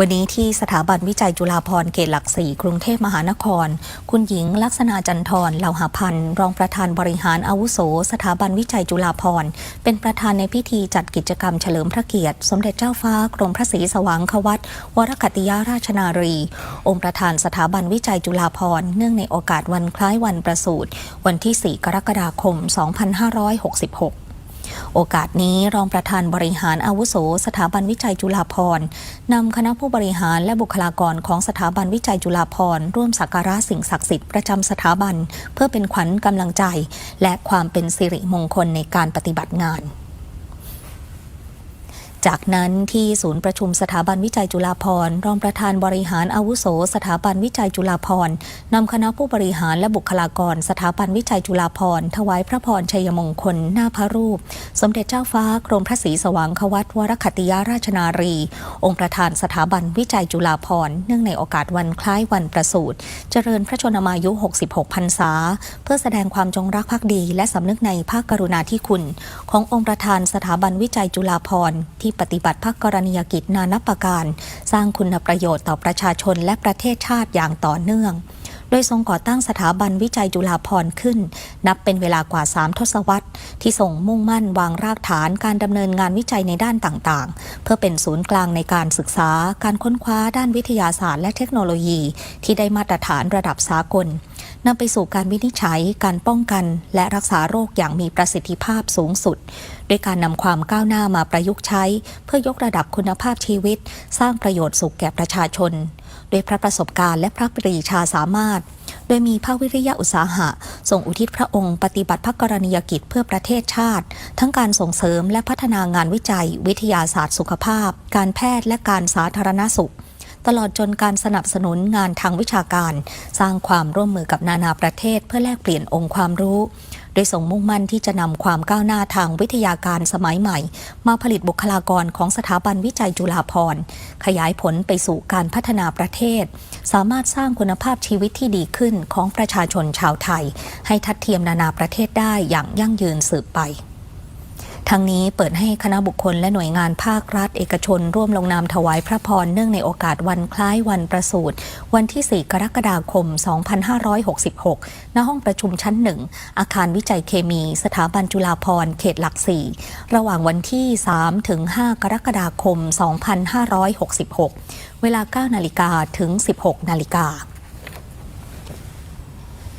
วันนี้ที่สถาบันวิจัยจุฬาภรณ์เขตหลักสี่กรุงเทพมหานคร คุณหญิงลักษณะจันทร์เหล่าหาพันธ์รองประธานบริหารอาวุโส สถาบันวิจัยจุฬาภรณ์เป็นประธานในพิธีจัดกิจกรรมเฉลิมพระเกียรติ สมเด็จเจ้าฟ้ากรมพระศรีสว่างควัตวรคัติยาราชนารี องค์ประธานสถาบันวิจัยจุฬาภรณ์เนื่องในโอกาสวันคล้ายวันประสูติวันที่ 4 กรกฎาคม 2566 โอกาสนี้รองประธานบริหารอาวุโส สถาบันวิจัยจุฬาภรณ์นำคณะผู้บริหารและบุคลากรของสถาบันวิจัยจุฬาภรณ์ร่วมสักการะสิ่งศักดิ์สิทธิ์ประจำสถาบัน เพื่อเป็นขวัญกำลังใจ และความเป็นสิริมงคลในการปฏิบัติงาน จากนั้นที่ศูนย์ประชุมสถาบันวิจัยจุฬาภรณ์รองประธานบริหารอาวุโส สถาบันวิจัยจุฬาภรณ์นำคณะผู้บริหารและบุคลากร สถาบันวิจัยจุฬาภรณ์ถวายพระพรชัยมงคลหน้าพระรูป สมเด็จเจ้าฟ้ากรมพระศรีสว่างควัตวรคัตติยาราชนารี องค์ประธานสถาบันวิจัยจุฬาภรณ์เนื่องในโอกาสวันคล้ายวันประสูติเจริญพระชนมายุ 66 พรรษา เพื่อแสดงความจงรักภักดี และสำนึกในภาคกรุณาธิคุณ ขององค์ประธานสถาบันวิจัยจุฬาภรณ์ที่ปฏิบัติภาคกรณียกิจนานับประการ สร้างคุณประโยชน์ต่อประชาชนและประเทศชาติอย่างต่อเนื่อง โดยทรงก่อตั้งสถาบันวิจัยจุฬาภรณ์ขึ้น นับเป็นเวลากว่า 3 ทศวรรษ ที่ส่งมุ่งมั่นวางรากฐานการดำเนินงานวิจัยในด้านต่างๆ เพื่อเป็นศูนย์กลางในการศึกษา การค้นคว้าด้านวิทยาศาสตร์และเทคโนโลยี ที่ได้มาตรฐานระดับสากล นำไปสู่การวินิจฉัย การป้องกัน และรักษาโรคอย่างมีประสิทธิภาพสูงสุด ด้วยการนำความก้าวหน้ามาประยุกต์ใช้ เพื่อยกระดับคุณภาพชีวิต สร้างประโยชน์สุขแก่ประชาชน ด้วยพระประสบการณ์และพระปรีชาสามารถ โดยมีพระวิริยะอุตสาหะส่งอุทิศพระองค์ปฏิบัติพระกรณียกิจเพื่อประเทศชาติ ทั้งการส่งเสริมและพัฒนางานวิจัย วิทยาศาสตร์สุขภาพ การแพทย์และการสาธารณสุข ตลอดจนการสนับสนุนงานทางวิชาการ สร้างความร่วมมือกับนานาประเทศ เพื่อแลกเปลี่ยนองค์ความรู้โดยส่งมุ่งมั่นที่จะนำความก้าวหน้าทางวิทยาการสมัยใหม่ มาผลิตบุคลากรของสถาบันวิจัยจุฬาภรณ์ ขยายผลไปสู่การพัฒนาประเทศ สามารถสร้างคุณภาพชีวิตที่ดีขึ้นของประชาชนชาวไทย ให้ทัดเทียมนานาประเทศได้อย่างยั่งยืนสืบไป ทั้งนี้เปิดให้คณะบุคคลและหน่วยงานภาครัฐ เอกชน ร่วมลงนามถวายพระพรเนื่องในโอกาสวันคล้ายวันประสูติวันที่ 4 กรกฎาคม 2566 ณ ห้องประชุมชั้นหนึ่งอาคารวิจัยเคมี สถาบันจุฬาภรณ์เขตหลักสี่ระหว่างวันที่ 3 ถึง 5 กรกฎาคม 2566 เวลา 9 นาฬิกาถึง 16 นาฬิกา